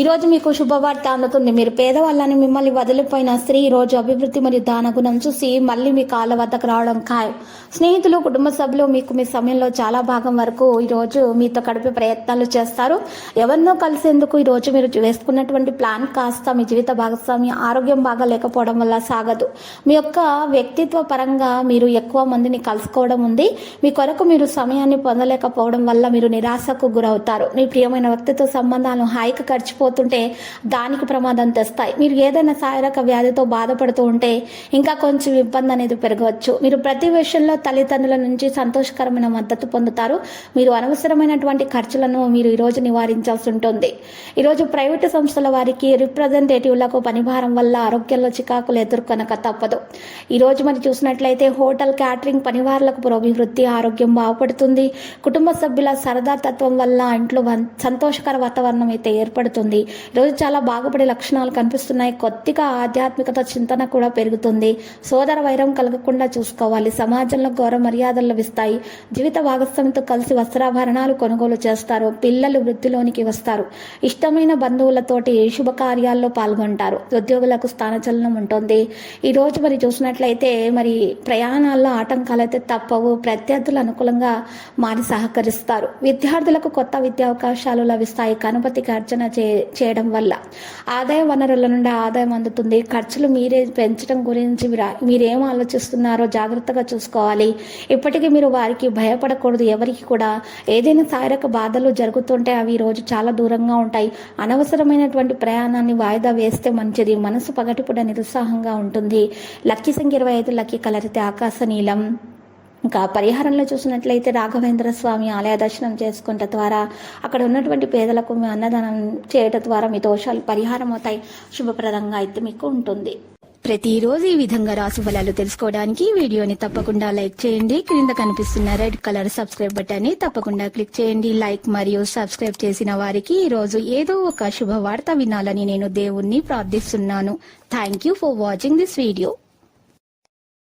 ఈరోజు మీకు శుభవార్త అందుతుంది. మీరు పేదవాళ్ళని మిమ్మల్ని వదిలిపోయిన స్త్రీ ఈరోజు అభివృద్ధి మరియు దాన గుణం చూసి మళ్ళీ మీ కాళ్ళ వద్దకు రావడం ఖాయం. స్నేహితులు కుటుంబ సభ్యులు మీకు మీ సమయంలో చాలా భాగం వరకు ఈరోజు మీతో గడిపే ప్రయత్నాలు చేస్తారు. ఎవరినో కలిసేందుకు ఈరోజు మీరు వేసుకున్నటువంటి ప్లాన్ కాస్త మీ జీవిత భాగస్వామి ఆరోగ్యం బాగా లేకపోవడం వల్ల సాగదు. మీ యొక్క వ్యక్తిత్వ పరంగా మీరు ఎక్కువ మందిని కలుసుకోవడం ఉంది. మీ కొరకు మీరు సమయాన్ని పొందలేకపోవడం వల్ల మీరు నిరాశకు గురవుతారు. మీ ప్రియమైన వ్యక్తితో సంబంధాలను హాయిగా పోతుంటే దానికి ప్రమాదం తెస్తాయి. మీరు ఏదైనా శారీరక వ్యాధితో బాధపడుతూ ఉంటే ఇంకా కొంచెం ఇబ్బంది అనేది పెరగవచ్చు. మీరు ప్రతి విషయంలో తల్లిదండ్రుల నుంచి సంతోషకరమైన మద్దతు పొందుతారు. మీరు అనవసరమైనటువంటి ఖర్చులను మీరు ఈరోజు నివారించాల్సి ఉంటుంది. ఈరోజు ప్రైవేటు సంస్థల వారికి రిప్రజెంటేటివ్లకు పనిభారం వల్ల ఆరోగ్యంలో చికాకులు ఎదుర్కొనక తప్పదు. ఈరోజు మరి చూసినట్లయితే హోటల్ క్యాటరింగ్ పనివారులకు పురోభివృద్ధి ఆరోగ్యం బాగుపడుతుంది. కుటుంబ సభ్యుల సరదా తత్వం వల్ల ఇంట్లో సంతోషకర వాతావరణం అయితే ఏర్పడుతుంది. ఈరోజు చాలా బాగుపడే లక్షణాలు కనిపిస్తున్నాయి. కొద్దిగా ఆధ్యాత్మికత చింతన కూడా పెరుగుతుంది. సోదర వైరం కలగకుండా చూసుకోవాలి. సమాజంలో గౌరవ మర్యాదలు లభిస్తాయి. జీవిత భాగస్వామితో కలిసి వస్త్రాభరణాలు కొనుగోలు చేస్తారు. పిల్లలు వృత్తిలోనికి వస్తారు. ఇష్టమైన బంధువులతోటి శుభకార్యాల్లో పాల్గొంటారు. ఉద్యోగులకు స్థానచలనం ఉంటుంది. ఈ రోజు మరి చూసినట్లయితే మరి ప్రయాణాల్లో ఆటంకాలు అయితే తప్పవు. ప్రత్యర్థులు అనుకూలంగా మారి సహకరిస్తారు. విద్యార్థులకు కొత్త విద్యా అవకాశాలు లభిస్తాయి. గణపతికి అర్చన చే చేయడం వల్ల. ఆదాయ వనరుల నుండి ఆదాయం అందుతుంది. ఖర్చులు మీరే పెంచడం గురించి మీరు మీరేం ఆలోచిస్తున్నారో జాగ్రత్తగా చూసుకోవాలి. ఇప్పటికీ మీరు వారికి భయపడకూడదు. ఎవరికి కూడా ఏదైనా శారీరక బాధలు జరుగుతుంటే అవి ఈ రోజు చాలా దూరంగా ఉంటాయి. అనవసరమైనటువంటి ప్రయాణాన్ని వాయిదా వేస్తే మంచిది. మనసు పగటిపూట నిరుత్సాహంగా ఉంటుంది. లక్కీ సంఖ్య ఇరవై ఐదు లక్కీ కలరితే ఆకాశ నీలం. ఇంకా పరిహారంలో చూసినట్లయితే రాఘవేంద్ర స్వామి ఆలయ దర్శనం చేసుకుంట ద్వారా అక్కడ ఉన్నటువంటి పేదలకు మీ అన్నదానం చేయటం ద్వారా మీ దోషాలు పరిహారం అవుతాయి. శుభప్రదంగా అయితే మీకు ఉంటుంది. ప్రతిరోజు ఈ విధంగా రాసు ఫలాలు తెలుసుకోవడానికి వీడియోని తప్పకుండా లైక్ చేయండి. క్రింద కనిపిస్తున్న రెడ్ కలర్ సబ్స్క్రైబ్ బటన్ని తప్పకుండా క్లిక్ చేయండి. లైక్ మరియు సబ్స్క్రైబ్ చేసిన వారికి ఈ రోజు ఏదో ఒక శుభవార్త వినాలని నేను దేవుణ్ణి ప్రార్థిస్తున్నాను. Thank you for watching this video